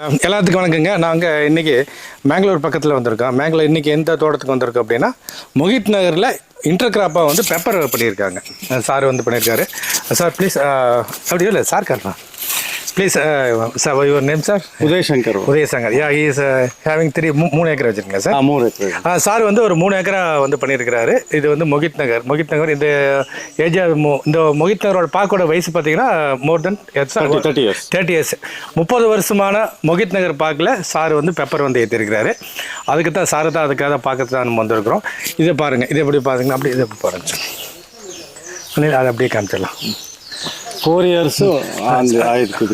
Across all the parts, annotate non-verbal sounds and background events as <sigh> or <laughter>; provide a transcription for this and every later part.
எல்லாத்துக்கும் வணக்கங்க. நாங்கள் இன்றைக்கி மேங்களூர் பக்கத்தில் வந்திருக்கோம் மேங்களூர் இன்றைக்கி எந்த தோட்டத்துக்கு வந்திருக்கோம் அப்படின்னா மொஹித் நகரில் இன்டர் கிராப்பாக வந்து பெப்பர் பண்ணியிருக்காங்க. சார் வந்து பண்ணியிருக்காரு. சார் ப்ளீஸ் அப்படி இல்லை சார் காரணம். Please sir your name sir Uday Shankar Udayashankar yeah is having three மூணு ஏக்கர் வச்சுருக்கீங்க சார் மூணு ஏக்கர் சார் வந்து ஒரு மூணு ஏக்கரா வந்து பண்ணியிருக்கிறாரு. இது வந்து மொஹித் நகர். மொஹித் நகர் இந்த ஏஜ் இந்த மொஹித் நகரோட பாக்கோட வயசு பார்த்தீங்கன்னா more then 30 30 years. Thirty years முப்பது வருஷமான மொஹித் நகர் பார்க்கில். சார் வந்து பெப்பர் வந்து ஏற்றிருக்கிறாரு அதுக்கு தான் சார் தான் அதுக்காக தான் பார்க்கறது தான் நம்ம வந்திருக்கிறோம். இதை பாருங்கள் இது எப்படி பாருங்கன்னா அப்படி இதை பாருங்க. அதை அப்படியே காமிச்சிடலாம். ஃபோர் இயர்ஸ் அந்த ஆயிருக்கு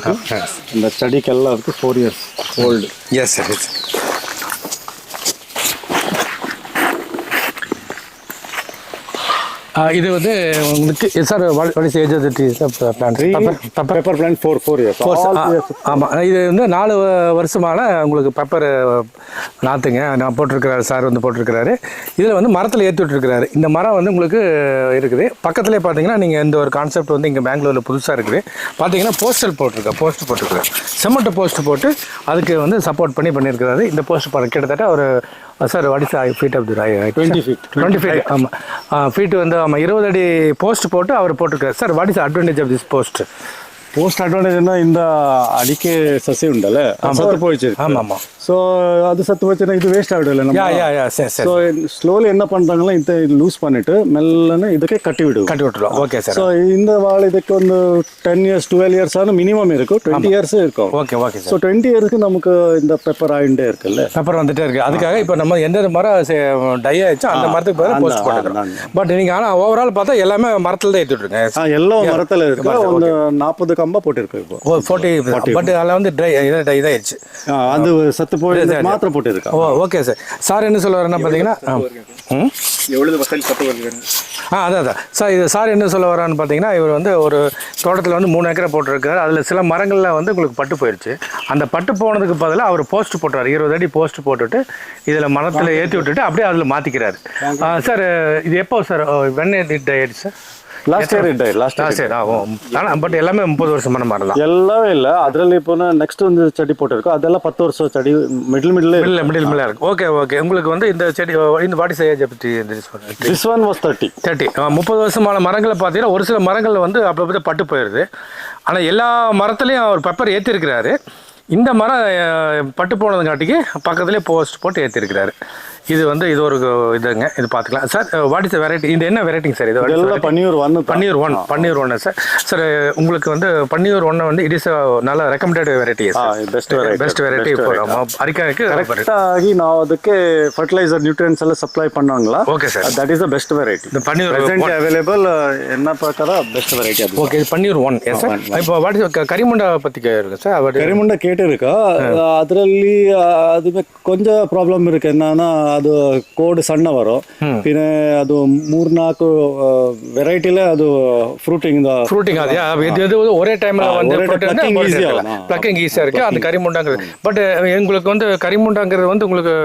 இந்த ஸ்டடிக்கு எல்லாம் இருக்கு four years old yes sir yes இது வந்து உங்களுக்கு sir what is age of the plan pepper paper plan four four years ஆமாம் இது வந்து நாலு வருஷமான உங்களுக்கு பெப்பர் நாற்றுங்க நான் போட்டிருக்கிறாரு சார் வந்து போட்டிருக்கிறாரு. இதில் வந்து மரத்தில் ஏற்றி விட்டுருக்கிறாரு இந்த மரம் வந்து உங்களுக்கு இருக்குது. பக்கத்துலேயே பார்த்தீங்கன்னா நீங்கள் இந்த ஒரு கான்செப்ட் வந்து இங்கே பெங்களூரில் புதுசாக இருக்குது. பார்த்தீங்கன்னா போஸ்டல் போட்டிருக்கா போஸ்ட் போட்டிருக்காரு செம்மட்ட போஸ்ட் போட்டு அதுக்கு வந்து சப்போர்ட் பண்ணி பண்ணியிருக்கிறாரு. இந்த போஸ்ட் பாருங்க. கிட்டத்தட்ட ஒரு sir what is feet of the 20 feet. Twenty feet ஆமாம் ஃபீட் வந்து ஆமாம் இருபது அடி போஸ்ட் போட்டு அவர் போட்டிருக்காரு sir what is advantage of this post post advantage ಇಂದ ಅಡಿಕೆ சத்து ಉಂಟಲ್ಲ ಸತ್ತು ಪೋಯಿಚು ಸೊ அது சத்து வச்சுனா இது வேஸ்ட் ஆகிடும்ல நம்ம? ஸோ ஸ்லோலி என்ன பண்ணுறாங்களோ இந்த லூஸ் பண்ணிட்டு மெல்லன்னு இதுக்கே கட்டி விடுவோம். கட்டி விட்டுருவோம். ஓகே சார் ஸோ இந்த வாழை இதுக்கு வந்து டென் இயர்ஸ் டுவெல் இயர்ஸ் ஆன மினிமம் இருக்கும் டுவெண்ட்டி இயர்ஸ் இருக்கும். ஓகே ஓகே ஸோ டுவெண்ட்டி இயர்ஸ்க்கு நமக்கு இந்த பெப்பர் ஆகிட்டே இருக்குல்ல? பெப்பர் வந்துட்டே இருக்கு. அதுக்காக இப்போ நம்ம எந்த மரம் டை ஆயிடுச்சோ அந்த மரத்துக்கு பதிலாக போஸ்ட் பண்ணிக்கிறோம் பட் நீங்கள் ஆனால் ஓவரால் பார்த்தா எல்லாமே மரத்தில் தான் எடுத்துட்டு இருக்கேன் எல்லா மரத்தில் இருக்கு. ஒரு நாற்பதுக்கு கம்பா போட்டிருக்கு இப்போ. ஓ ஃபோர்ட்டி பட் அதில் வந்து ட்ரை இதாக இதாகிடுச்சு அது சத்து போய் மாத்திரை போட்டிருக்கா? ஓ ஓகே சார். சார் என்ன சொல்ல வரேன்னா பார்த்தீங்கன்னா ஆ. சத்து வருது அதான் அதான். சார் இது சார் என்ன சொல்ல வரான்னு பார்த்தீங்கன்னா இவர் வந்து ஒரு தோட்டத்தில் வந்து மூணு ஏக்கரை போட்டிருக்காரு. அதில் சில மரங்கள்லாம் வந்து உங்களுக்கு பட்டு போயிடுச்சு அந்த பட்டு போனதுக்கு பதிலாக அவர் போஸ்ட் போட்டார் இருபது அடி போஸ்ட் போட்டுட்டு இதில் மரத்தில் ஏற்றி விட்டுட்டு அப்படியே அதில் மாற்றிக்கிறாரு சார் இது எப்போ சார்? வெண்ணெய் ஆயிடுச்சு sir? Last year hit last last year ஆகும். ஆனால் பட் எல்லாமே முப்பது வருஷமான பண்ண மாதிரி தான். எல்லாமே இல்லை. அதில் இப்போ நெக்ஸ்ட் வந்து செடி போட்டிருக்கோம் அதெல்லாம் பத்து வருஷம் செடி மிடில் மிடில் இல்லை மிடில் மிடில் இருக்கு. ஓகே ஓகே உங்களுக்கு வந்து இந்த செடி இந்த வாட்டி செய்ய பற்றி this one was thirty thirty முப்பது வருஷமான மரங்களை பார்த்தீங்கன்னா ஒரு சில மரங்கள் வந்து அப்படி பட்டு போயிடுது ஆனால் எல்லா மரத்துலேயும் அவர் பெப்பர் ஏற்றிருக்கிறாரு இந்த மரம் பட்டு போனதுங்காட்டிக்கு பக்கத்துலேயே போஸ்ட் போட்டு ஏற்றிருக்கிறாரு இது வந்து இது ஒரு இதுங்க. இது பார்த்துக்கலாம் சார் வாட் இஸ் வெரைட்டி இது என்ன வெரைட்டிங்க சார்? இது எல்லாம் பன்னீர் ஒன் பன்னீர் ஒன் பன்னீர் ஒன்று சார்? சார் உங்களுக்கு வந்து பன்னீர் ஒன்று வந்து இட் இஸ் நல்ல recommended variety best variety best variety அரிக்காய்க்கு கரெக்டாகி நான் அதுக்கு ஃபர்டிலைசர் நியூட்ரியன்ஸ் எல்லாம் சப்ளை பண்ணுவாங்களா? Okay sir that is the best variety இந்த பன்னீர் ப்ரெசென்ட் அவைலபிள் என்ன பார்த்தாரா best variety okay Panniyur one yes sir இப்போ வாட் இஸ் கரிமுண்டா பற்றி இருக்கு சார். கரிமுண்டா கேட்டு இருக்கா ಅದರಲ್ಲಿ ಅದು ಕೊಂಚ ಪ್ರಾಬ್ಲಮ್ ಇರುತ್ತೆ ನಾನು ಅದು ಕೋಡ್ ಸಣ್ಣ ವರೋ ಪಿನ್ನೆ ಅದು ಮೂರ್ನಾಲ್ಕು ವೆರೈಟಿಲೆ ಅದು ಫ್ರೂಟಿಂಗ್ ஃப்ரூட்டிங் அது ஆ, இது இது வந்து ஒரே டைம்ல வந்து ஒரே plucking easy ஆகும். ஆ. பிளக்கிங் ஈஸியாக இருக்கு அந்த கரிமுண்டாங்கிறது பட் உங்களுக்கு வந்து கரிமுண்டாங்கிறது வந்து உங்களுக்கு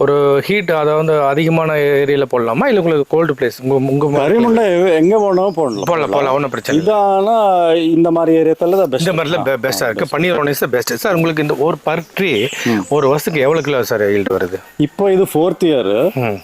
ஒரு ஹீட் அதை வந்து அதிகமான ஏரியால போடலாமா இல்லை உங்களுக்கு கோல்டு பிளேஸ் உங்க உங்க கரிமுண்ட எங்க போனாலும் போடலாம் போடலாம் போடலாம் ஒன்றும் பிரச்சனை இல்லை இதானா இந்த மாதிரி ஏரியாத்துல தான் இந்த பெஸ்ட் மாதிரில பெஸ்ட்டாக இருக்கு Panniyur one is best sir உங்களுக்கு இந்த ஒரு பர் ட்ரீ ஒரு வருஷத்துக்கு எவ்வளோ கிலோ சார் ஈல்டு வருது இப்போ இது ஃபோர்த் இயர்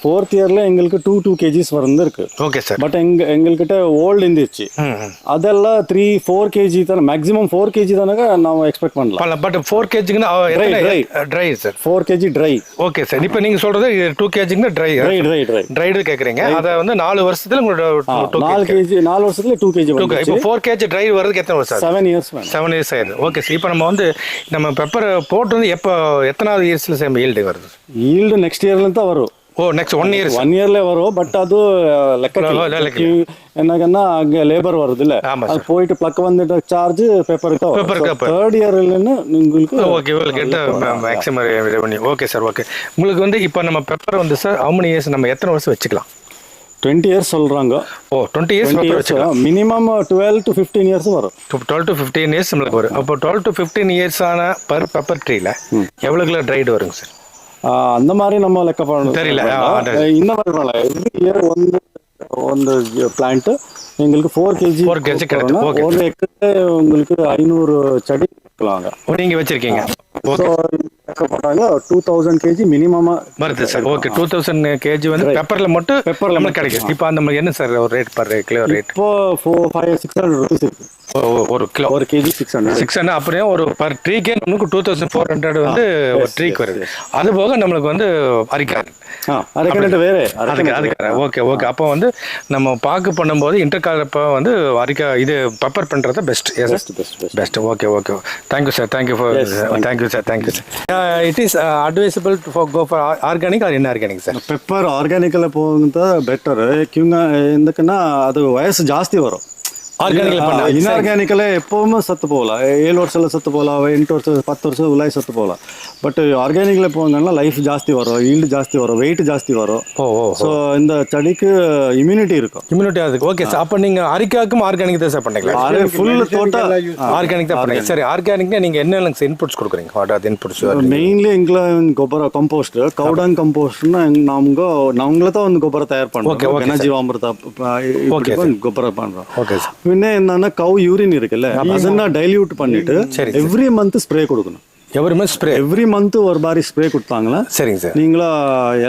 ஃபோர்த் இயர்ல எங்களுக்கு டூ டூ கேஜிஸ் வந்திருக்கு ஓகே சார் பட் எங்க எங்கள்கிட்ட ஓல்டு இருந்துச்சு. Hmm, hmm. அதெல்லாம் த்ரீ ஃபோர் கேஜி தானே மேக்ஸிமம் ஃபோர் கேஜி தானே நாம எக்ஸ்பெக்ட் பண்ணலாம். But four கேஜிங்கன்னா dry dry sir four kg dry okay sir இப்போ நீங்க சொல்றது two கேஜிங்கன்னா dry dry dry dry dried கேட்குறீங்க அதை வந்து நாலு வருஷத்துல உங்களோட நாலு கேஜி நாலு வருஷத்துல டூ கேஜி இப்போ ஃபோர் கேஜி ட்ரை வர்றதுக்கு எத்தனை வருஷம் செவன் இயர்ஸ் செவன் இயர்ஸ் ஆயிடுது ஓகே சார் இப்போ நம்ம வந்து நம்ம பெப்பர் போட்டு வந்து எப்போ எத்தனாவது இயர்ஸ்ல சேம் ஈல்டு வருது? ஈல்டு நெக்ஸ்ட் இயர்ல இருந்து ಬರು ஓ நெக்ஸ்ட் ஒன் இயர்ஸ் ಒನ್ ಇಯರ್ಲೇ ಬರು ಬಟ್ ಅದು ಲೆಕ್ಕ ಲೆಕ್ಕಕ್ಕಿಲ್ಲ. என்னங்கன்னா அங்க லேபர் வருதுல்ல ஆமா அது போயிட்டு பிளக் வந்துட்டு சார்ஜ் பேப்பருக்கு Paper-க்கு அப்ப. தேர்ட் இயர்லன்னு உங்களுக்கு ஓகே உங்களுக்கு get maximum revenue okay sir okay உங்களுக்கு வந்து இப்போ நம்ம பெப்பர் வந்து சார் how many இயர்ஸ் நம்ம எத்தனை வருஷம் வச்சுக்கலாம் டுவெண்ட்டி இயர்ஸ் சொல்றாங்க ஓ twenty years twenty pepper years வச்சுக்கலாம் minimum twelve to fifteen years வரும் டுவெல் டு ஃபிஃப்டீன் இயர்ஸ் நம்மளுக்கு வரும் அப்போ twelve to fifteen இயர்ஸான per pepper ட்ரீல எவ்வளோ கிலோ ட்ரைடு வருங்க சார் ಆ, ಅಂದ ಮಾರಿ ನಮ್ಮ ಲೆಕ್ಕ பண்ண- தெரியல. ஆ, வேண்டாம். இந்த மாதிரி பண்ணலாம் எவ்ரி இயர் ಒಂದು ಒಂದು பிளான்ட் எங்களுக்கு ஃபோர் கேஜி 4 kg கிடைக்கும். Okay. ஒரு ஏக்கருக்கு உங்களுக்கு ஐநூறு செடி வைக்கலாங்க நீங்கள் வச்சிருக்கீங்க ஸோ டூ தௌசண்ட் கேஜி மினிமமாக வருது sir okay two thousand KG வந்து பெப்பரில் மட்டும் நம்மளுக்கு கிடைக்கும். இப்போ அந்த மாதிரி என்ன சார் ஒரு ரேட் பர் கிலோ ரேட் இப்போ four five six hundred rupees இருக்கு. ஒரு கிலோ. ஒரு KG six hundred six hundred அப்படியே ஒரு பர் ட்ரீக்கே நமக்கு டூ தௌசண்ட் ஃபோர் ஹண்ட்ரட் வந்து ஒரு ட்ரீக்கு வருது. அது போக நம்மளுக்கு வந்து அரிக்காது. ஆ அரைக்கண்டு வேறு ஓகே ஓகே அப்போ வந்து நம்ம பாக்கு பண்ணும்போது இன்டர்காலப்போ வந்து அரிக்கா இது பெப்பர் பண்ணுறது best best best best okay okay thank you sir thank you for thank you sir sir thank you sir it is advisable for go for organic or in organic sir pepper ஆர்கானிக்கில் ಹೋಗುವಂಥ better ಕ್ಯೂಂಗ ಎಂದಕ್ಕನ್ನ அது வயசு ஜாஸ்தி வரும். Organic ல பண்ணா, இன்ஆர்கானிக்கலே எப்பவுமே சத்து போகலாம் ஏழு வருஷம்ல சத்து போகலாம் ಎಂಟು ವರ್ಷ பத்து வருஷம் உள்ளாய் சத்து போகலாம் பட் ஆர்கானிக்ல போங்கன்னா லைஃப் ஜாஸ்தி வரும் ஈல்டு ஜாஸ்தி வரும் வெயிட் ஜாஸ்தி வரும் ஓ ஓ ஸோ இந்த செடிக்கு இம்யூனிட்டி இருக்கும் இம்யூனிட்டி அதுக்கு ஓகே சார் அப்போ நீங்கள் அரிக்காக்கும் ஆர்கானிக் தான் சார் பண்ணீங்களா ஃபுல் தோட்ட ஆர்கானிக் தான் பண்ணீங்க சரி ஆர்கானிக்னா நீங்கள் என்ன இன்புட்ஸ் கொடுக்குறீங்க வாட் ஆர் இன்புட்ஸ் ಮೇನ್ಲಿ ಇಂಗ್ಲ ಗೊಬ್ಬರ ಕಂಪೋಸ್ಟ್ ಕೌಡಂಗ್ ಕಂಪೋಸ್ಟ್ ನಮ್ಗೆ ನಮ್ಗಳ ಒಂದು ಗೊಬ್ಬರ ತಯಾರು Okay, பண்ணுறோம் okay, ಘನಜೀವಾಮೃತ ಪ- இப்படி Okay, பண்ணி ಗೊಬ್ಬರ பண்றோம் ஓகே சார் പിന്നെ എന്താണ് കൗ യൂറിൻ இருக்குല്ലേ അതെന്നാ ഡൈല്യൂട്ട് പണിട്ട് എവറി മന്ത് സ്പ്രേ കൊടുക്കണം எவருமே ஸ்ப்ரே எவ்ரி மந்த்து ஒரு மாதிரி ஸ்ப்ரே கொடுத்தாங்களே? சரிங்க சார். நீங்களா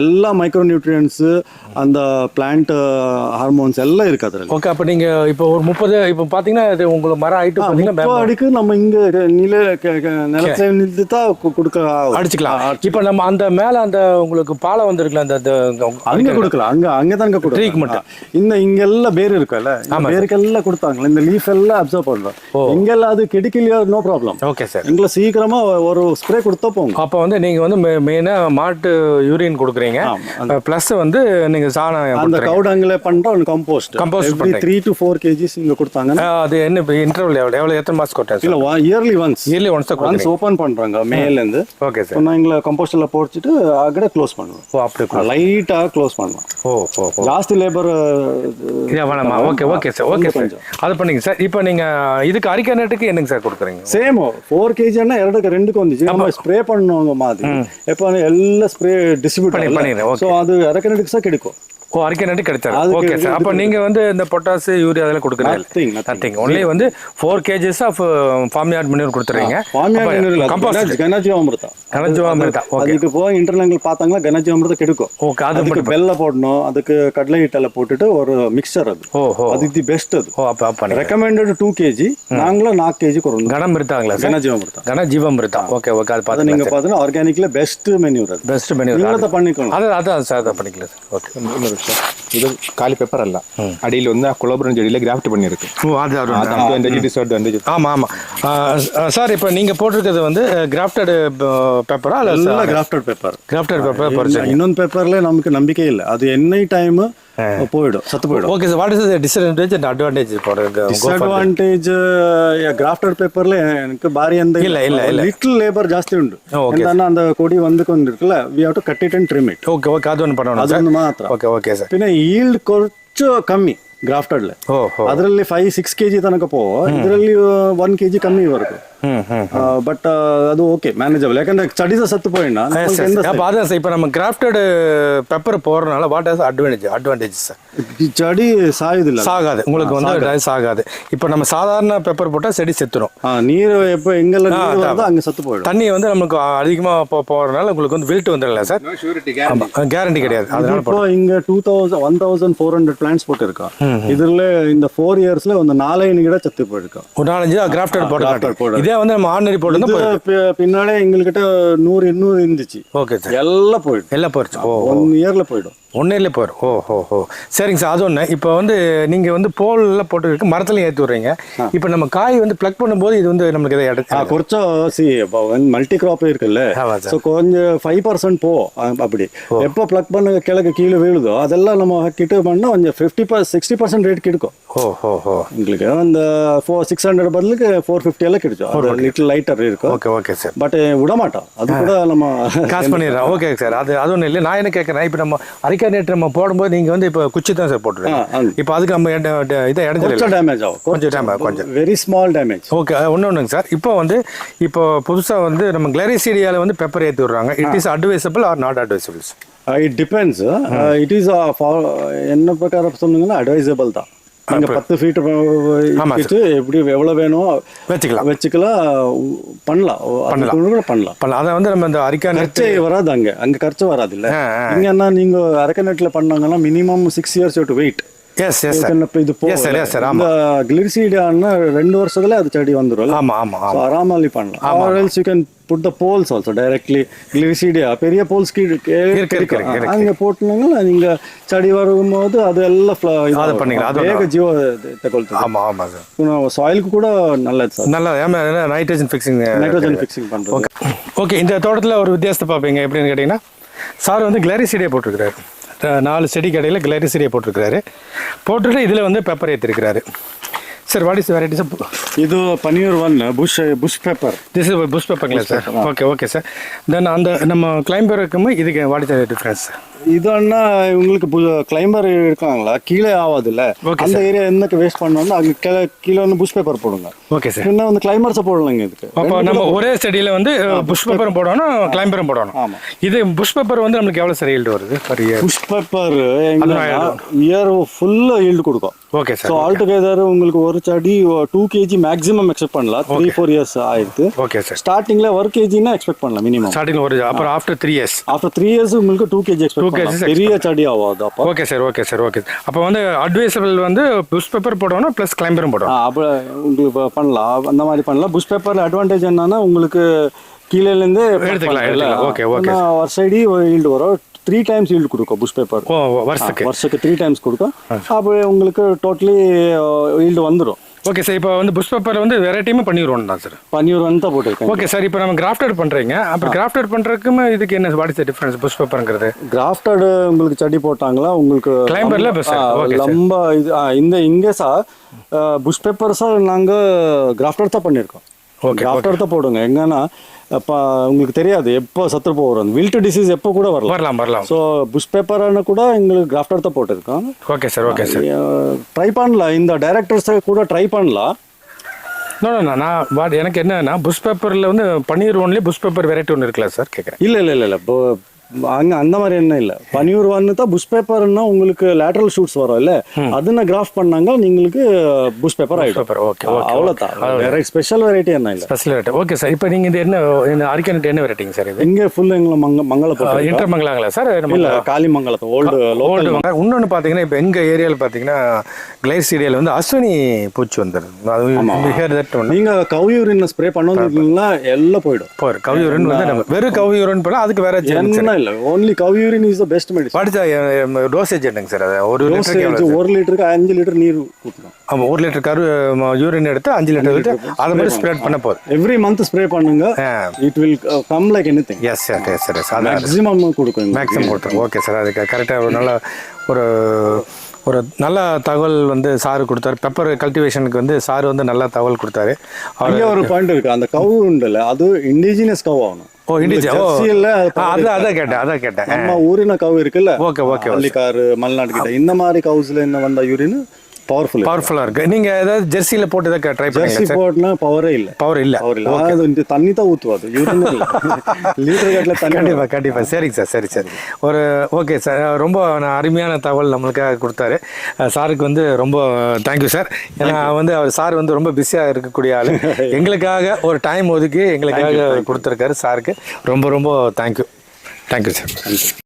எல்லா மைக்ரோ நியூட்ரியன்ஸு அந்த பிளான்ட் ஹார்மோன்ஸ் எல்லாம் இருக்காது அதில். ஓகே அப்போ நீங்கள் இப்போ ஒரு முப்பது இப்போ பார்த்தீங்கன்னா இது உங்களை மரம் ஆகிட்டு பார்த்தீங்கன்னா அடிக்கு நம்ம இங்கே நில நிலத்தை நிறுத்தி தான் கொடுக்க அடிச்சுக்கலாம். இப்போ நம்ம அந்த மேலே அந்த உங்களுக்கு பாலை வந்துருக்கல அந்த அங்கே கொடுக்கலாம். அங்கே அங்கே தான் கொடுக்கும் ட்ரீட்மெண்ட் இந்த இங்கெல்லாம் பேர் இருக்குல்ல பேருக்கெல்லாம் கொடுத்தாங்களே? இந்த லீஃப் எல்லாம் அப்சர்வ் பண்ணுறோம் இங்கெல்லாம் அது கிடைக்கலையோ நோ ப்ராப்ளம் ஓகே சார் எங்களை சீக்கிரமாக ஒரு ஒரு ஸ்ப்ரே கொடுத்தா போங்க அப்போ வந்து நீங்கள் வந்து மெயினாக மாட்டு யூரின் கொடுக்குறீங்க. ப்ளஸ் வந்து நீங்கள் சாணம் அந்த கவுடங்கில் பண்ணுறோம் compost compost three to four KGs இங்கே கொடுத்தாங்க அது என்ன இப்போ இன்டர்வல் எவ்வளோ எவ்வளோ எத்தனை மாதம் கொட்டேன் இல்லை இயர்லி ஒன்ஸ் இயர்லி ஒன்ஸ் தான் ஒன்ஸ் ஓப்பன் பண்ணுறாங்க மேலேருந்து. ஓகே சார் நான் நாங்கள் கம்போஸ்டில் போட்டுட்டு அக்கடே க்ளோஸ் பண்ணுவோம் ஓ அப்படி லைட்டாக க்ளோஸ் பண்ணுவோம் ஓ ஓ ஜாஸ்தி லேபர் வேணாமா okay okay sir okay sir அது பண்ணுங்க சார் இப்போ நீங்கள் இதுக்கு அரிக்கா நட்டுக்கு என்னங்க சார் கொடுக்குறீங்க? சேம் ஃபோர் கேஜின்னா இரண்டுக்கு ரெண்டு வந்துச்சு நம்ம ஸ்ப்ரே பண்ணணும் மாதிரி எப்போ எல்லா ஸ்ப்ரே டிஸ்ட்ரிபியூட் பண்ணி ஸோ அது இறக்குறதுக்கு சார் கிடைக்கும் ஓ அறிக்கை நட்டு கிடைச்சாரு ஓகே சார் அப்போ நீங்கள் வந்து இந்த பொட்டாசு யூரியா அதெல்லாம் கொடுக்குறீங்க நத்திங் ஒன்லி வந்து four kgs of farm yard manure கொடுத்துறீங்க. Ghanajeevamrutha yard manure compost Ghanajeevamrutha Ghanajeevamrutha okay அதுக்கு போக இன்டர்னல் பார்த்தாங்களா கனஜீவாமிர்தம் கெடுக்கும். ஓகே அதுக்கு வெள்ளை போடணும் அதுக்கு கடலை இட்டலை போட்டுட்டு ஒரு மிக்சர் அது. ஓஹோ அது தி பெஸ்ட் அது. ஓ அப்போ அப்போ ரெக்கமெண்டட் டூ கேஜி நாங்களும் நாலு கேஜி கொடுக்கணும். கனமிருதாங்களா கனஜீவாமிர்தா கனஜீவாமிர்தா ஓகே ஓகே அது பார்த்து நீங்கள் பார்த்தீங்கன்னா ஆர்கானிக்கில் பெஸ்ட் மெனியூர் அது. பெஸ்ட் மெனியூர் அதை பண்ணிக்கணும். அதான் அதான் சார் அதை பண்ணிக்கலாம் ஓகே പക്ഷെ ഇത് കാലി പേപ്പർ അല്ല. അടിയിൽ ഒന്ന് കുളോബ്രൻ ചെടിയിൽ ഗ്രാഫ്റ്റ് പണിയെടുക്കും. ஆமாம் ஆமாம் சார் இப்போ நீங்கள் போட்டிருக்கிறது வந்து கிராஃப்டடு பேப்பரா இல்லை கிராஃப்டட் பேப்பர் கிராஃப்டட் பேப்பர் இன்னொன்று பேப்பரில் நமக்கு நம்பிக்கை இல்லை அது எனி டைமு ಓಪೇರೇಟ್ ಸತ್ತು okay sir what is the advantage advantage grafted paper ನಲ್ಲಿ ಭಾರ ಇದೆ ಇಲ್ಲ ಇಲ್ಲ ಲಿಟಲ್ ಲೇಬರ್ ಜಾಸ್ತಿ ಇರುತ್ತೆ ಅಂತ ಆ ಕೋಡಿ ಒಂದಕ್ಕೆ ಒಂದಿರುತ್ತೆ we have to cut it and trim it okay ಓಕಾದೋನ್ ಪಡೋಣ ಅದು ಮಾತ್ರ. ಓಕೆ ಓಕೆ ಸರ್ ತನ ಇಲ್ಡ್ ಕಮ್ಮಿ ಗ್ರಾಫ್ಟೆಡ್ ಲೇ ಅದರಲ್ಲಿ 5 6 ಕೆಜಿ ತನಕ ಪೋ ಇದರಲ್ಲಿ ಒನ್ uh, ಕೆಜಿ ಕಮ್ಮಿ ಇವರು பட் அது ஓகே மேனேஜபிள் ಯಾಕಂದ್ರೆ ஸ்டடிஸை ಸತ್ತು போயிಡா அப்போ அதான் சார் இப்போ நம்ம கிராஃப்டட் பெப்பர் போடுறதுனால what as advantage advantage sir செடி சாயுதில்ல சாகாது உங்களுக்கு வந்து சாகாது இப்போ நம்ம சாதாரண பெப்பர் போட்டால் செடி செத்துரும் நீர் எப்போ எங்கெல்லாம் அங்கே சத்து போயிடும் தண்ணி வந்து நமக்கு அதிகமாக போகிறதுனால உங்களுக்கு வந்து வில்ட் வந்துடல சார் கேரண்டி கிடையாது அதனால இப்போ இங்கே two thousand one thousand four hundred plants போட்டிருக்கோம் இதில் இந்த ஃபோர் இயர்ஸில் வந்து நாலஞ்சு கிட்ட செத்து போயிருக்கோம் ஒரு நாலஞ்சு கிராஃப்டட் போட்டு இதே வந்து நம்ம ஆர்டினரி போட்டு பின்னாலே எங்ககிட்ட நூறு இன்னூறு இருந்துச்சு. Okay sir. எல்லாம் போயிடும் எல்லாம் போயிடுச்சு. ஒன் இயர்ல போயிடும். ஒன்றுல போயிரு. ஓ ஹோ ஹோ. சரிங்க சார் அது ஒன்று இப்போ வந்து நீங்கள் வந்து போலில் போட்டுருக்கு மரத்தில் ஏற்றி விட்றீங்க. இப்போ நம்ம காய் வந்து ப்ளக் பண்ணும்போது இது வந்து நம்மளுக்கு இதை எடுத்து குறைச்சோம் சி இப்போ வந்து மல்டி கிராப் இருக்குல்ல ஸோ கொஞ்சம் ஃபைவ் பர்சன்ட் போ அப்படி. எப்போ ப்ளக் பண்ண கிழக்கு கீழே விழுதோ அதெல்லாம் நம்ம கிட்ட பண்ணால் கொஞ்சம் fifty per sixty percent rate கிடைக்கும். ஓ ஹோ ஹோ. உங்களுக்கு அந்த ஃபோர் சிக்ஸ் ஹண்ட்ரட் பதிலுக்கு ஃபோர் ஃபிஃப்டி எல்லாம் கிடைச்சோம் ஒரு லிட்டில் லைட்டர் இருக்கும். ஓகே ஓகே சார் பட் விட மாட்டோம் அது கூட நம்ம காசு பண்ணிடுறோம். ஓகே சார் அது அது ஒன்றும் இல்லை. நான் என்ன கேட்குறேன் இப்போ நம்ம அரைக்க நேற்று நம்ம போடும்போது நீங்கள் வந்து இப்போ குச்சி தான் சார் ஆ. இப்போ அதுக்கு நம்ம இதை இடைஞ்சல் டேமேஜ் ஆகும். கொஞ்சம் ஆகும், கொஞ்சம். வெரி ஸ்மால் டேமேஜ் ஓகே ஒன்று ஒன்றுங்க சார். இப்போ வந்து இப்போ புதுசாக வந்து நம்ம கிளரிசீடியாவில் வந்து பெப்பர் ஏற்றி விட்றாங்க. It is advisable or not advisable it depends it is என்ன பிரகாரம் சொன்னீங்கன்னா அட்வைசபிள் தான். நீங்க பத்து ஃபீட் வச்சுட்டு எப்படி எவ்வளவு வேணும் வச்சுக்கலாம். வச்சுக்கலாம். பண்ணலாம். அதுக்கு கூட பண்ணலாம். பண்ணலாம். அதை வந்து நம்ம இந்த அரிக்கான கர்ச்சே வராது அங்க. அங்க கர்ச்சை வராது இல்ல ஆ, ஆ. இங்க என்ன நீங்க அரக்கநெட்ல பண்ணாங்கன்னா minimum six years to wait yes yes இது எஸ் சார் எஸ் சார் ரெண்டு வருஷத்துல அது செடி வந்துரும் ஆமாம் ஆமாம் ஸோ ஆமாம் ஆராமலி பண்ணலாம். Or else you can put the poles also directly gliricidia பெரிய போல்ஸ். அங்க போட்டுனாங்கன்னா நீங்க செடி வரும்போது அது எல்லாம் அது. பண்ணிக்கலாம், அது வேக ஜீவ தகவல் ஆமாம் ஆமாம் சார் சாயிலுக்கு கூட நல்லது சார் நல்லா ஏமா நைட்ரஜன் ஃபிக்ஸிங் நைட்ரோஜன் ஃபிக்ஸிங் பண்றது. ஓகே இந்த தோட்டத்தில் ஒரு வித்தியாசத்தை பார்ப்பீங்க. எப்படின்னு கேட்டிங்கன்னா சார் வந்து கிளாரி செடியை போட்டிருக்கிறாரு. அஹ் நாலு செடி கடையில் கிளாரி செடியை போட்டிருக்கிறாரு. போட்டுட்டு இதில் வந்து பெப்பர் ஏற்றிருக்கிறாரு சார் வாட் இஸ் வெரைட்டிஸ் இது Panniyur one bush bush pepper this is bush பேப்பருங்களா sir okay okay sir then அந்த நம்ம கிளைம்பருக்கும் இதுக்கு வாட் இஸ் டிஃப்ரென்ஸ் இது அண்ணா உங்களுக்கு கிளைம்பர் இருக்காங்களா? கீழே ஆகாதுல்ல அந்த ஏரியா என்னக்கு வேஸ்ட் பண்ணோம்னா அங்க கீழே கீழே வந்து புஷ் பேப்பர் போடுங்க. ஓகே சார் பின்ன வந்து கிளைமர்ஸை போடலைங்க இதுக்கு. அப்போ நம்ம ஒரே செடியில் வந்து புஷ் பேப்பரும் போடணும் கிளைம்பரும் போடணும். ஆமா. இது புஷ் பேப்பர் வந்து நம்மளுக்கு எவ்வளோ சார் ஈல்டு வருது per year bush pepper year ஃபுல்லா ஈல்டு கொடுக்கும். Okay so sir all together உங்களுக்கு ஒரு செடி டூ கேஜி மேக்ஸிமம் எக்ஸ்பெக்ட் பண்ணலாம். த்ரீ ஃபோர் இயர்ஸ் ஆயிடுது ஓகே சார் ஸ்டார்டிங்ல ஒரு கேஜினா எக்ஸ்பெக்ட் பண்ணலாம் மினிமம் ஸ்டார்டிங் ஒரு அப்புறம் after three years after three years உங்களுக்கு டூ கேஜி எக்ஸ்பெக்ட் kgs பண்ணலாம் பெரிய செடி ஆகாது அப்போ. Okay sir okay sir okay அப்போ வந்து அட்வைசபிள் வந்து புஷ் பேப்பர் போடணும் ப்ளஸ் கிளைம்பரும் போடணும். அப்போ உங்களுக்கு பண்ணலாம். அந்த மாதிரி பண்ணலாம். புஷ் பேப்பர்ல அட்வான்டேஜ் என்னன்னா உங்களுக்கு கீழேருந்து எடுத்துக்கலாம், எடுத்துக்கலாம். Okay, okay. ஒரு சைடு ஈல்டு வரும். த்ரீ டைம்ஸ் ஈல்டு கொடுக்கும் புஷ் பேப்பர் வருஷத்துக்கு? வருஷத்துக்கு த்ரீ டைம்ஸ் கொடுக்கும். அப்போ உங்களுக்கு டோட்டலி ஈல்டு வந்துடும் ஓகே சார் இப்போ வந்து புஷ் பேப்பர் வந்து வெரைட்டியுமே பண்ணிடுவோம் தான் சார் பன்னீர் வந்து தான் போட்டிருக்கேன். ஓகே சார் இப்போ நம்ம கிராஃப்டட் பண்ணுறீங்க அப்புறம் கிராஃப்டட் பண்ணுறதுக்குமே இதுக்கு என்ன வாட் இஸ் டிஃப்ரென்ஸ் புஷ் பேப்பருங்கிறது கிராஃப்டட் உங்களுக்கு செடி போட்டாங்களா? உங்களுக்கு sir. ரொம்ப இது இந்த இங்கே சா புஷ் பேப்பர்ஸா நாங்க கிராஃப்டட் தான் பண்ணியிருக்கோம் கிராஃப்டட் தான் போடுங்க. எங்கன்னா அப்போ உங்களுக்கு தெரியாது எப்போ சத்து போகிறோம் வில்ட் டிசீஸ் எப்போ கூட வரலாம். வரலாம் வரலாம். ஸோ புஷ் பேப்பரான கூட எங்களுக்கு கிராஃப்டட் தான் போட்டிருக்கோம் okay sir okay sir try பண்ணலாம். இந்த டைரக்டர்ஸை கூட ட்ரை பண்ணலாம். நோ நோ நான் வாட் எனக்கு என்னன்னா புஷ் பேப்பரில் வந்து Panniyur only bush pepper variety ஒன்று இருக்குல்ல சார் கேட்குறேன் இல்லை இல்லை இல்லை இல்லை. இப்போ அங்க அந்த மாதிரி என்ன இல்லை. பனியூர் வந்து தான் புஷ் பேப்பர்னா உங்களுக்கு லேட்டரல் ஷூட்ஸ் வரும் இல்ல அதுன கிராஃப் பண்ணாங்க நீங்களுக்கு புஷ் பேப்பர் ஆயிடும். ஓகே அவ்வளோதான் வேற ஸ்பெஷல் வெரைட்டி என்ன இல்லை. ஸ்பெஷல் வெரைட்டி ஓகே சார் இப்போ நீங்கள் இது என்ன இந்த அரிக்கனட் என்ன வெரைட்டிங்க சார் இது? இங்க ஃபுல் எங்களை மங்க மங்கள போட்டு இன்டர் மங்களாங்களா சார் இல்ல காளிமங்கலத்தை ஓல்டு ஓல்டு இன்னொன்று பார்த்தீங்கன்னா இப்போ எங்கள் ஏரியாவில் பார்த்தீங்கன்னா கிளைஸ் ஏரியாவில் வந்து அஸ்வினி பூச்சி வந்துடுது அது ஹேர் தட் ஒன்று நீங்க கவியூரின் ஸ்ப்ரே பண்ணோம்னா எல்லாம் போயிடும். கவியூரன் வந்து வெறும் கவியூரன் போல அதுக்கு வேற என்ன இல்ல only cow urine is the best medicine படிச்சா டோசேஜ் என்னங்க சார் அது. ஒரு லிட்டருக்கு ஒரு லிட்டருக்கு அஞ்சு லிட்டர் நீர் ஊற்றணும் ஆமாம் ஒரு லிட்டர் கரு யூரின் எடுத்து அஞ்சு லிட்டர் விட்டு அதை மாதிரி ஸ்ப்ரெட் பண்ண போகுது எவ்ரி மந்த் ஸ்ப்ரே பண்ணுங்க. It will come like anything yes sir yes sir அதான். மேக்ஸிமம் கொடுக்கும் மேக்ஸிமம் கொடுத்துரும் ஓகே சார் அதுக்கு கரெக்டாக நல்ல ஒரு ஒரு நல்ல தகவல் வந்து சார் கொடுத்தாரு. பெப்பர் கல்டிவேஷனுக்கு வந்து சார் வந்து நல்ல தகவல் கொடுத்தாரு. அங்கே ஒரு பாயிண்ட் இருக்கு. அந்த கவு உண்டுல அது இண்டிஜினியஸ் கவு ஆகணும். ஓ இண்டிஜி. ஜெர்சியில் அதான் அதான் கேட்டேன் அதான் கேட்டேன். நம்ம ஊரின கவு இருக்குல்ல? ஓகே ஓகே மலைநாடு கிட்ட இந்த மாதிரி கவுஸ்ல என்ன வந்த யூரின் பவர்ஃபுல் பவர்ஃபுல்லாக இருக்கு. நீங்கள் ஏதாவது ஜெர்சியில் போட்டு இதை ட்ரை ஜெர்சி பண்ணீங்க சார் போட்டுனா பவரே இல்ல. பவர் இல்லை. பவர் இல்ல. அது இந்த தண்ணி தான் இல்ல. <laughs> லிட்டர் கட்டில தண்ணி கண்டிப்பாக கண்டிப்பாக சரிங்க சார் சரி சார். ஒரு ஓகே சார் ரொம்ப அருமையான தகவல் நம்மளுக்காக கொடுத்தாரு. சாருக்கு வந்து ரொம்ப தேங்க்யூ சார் ஏன்னா வந்து அவர் சார் வந்து ரொம்ப பிஸியாக இருக்கக்கூடிய ஆள். <laughs> எங்களுக்காக ஒரு டைம் ஒதுக்கி எங்களுக்காக கொடுத்துருக்காரு சாருக்கு. ரொம்ப ரொம்ப தேங்க்யூ தேங்க்யூ சார்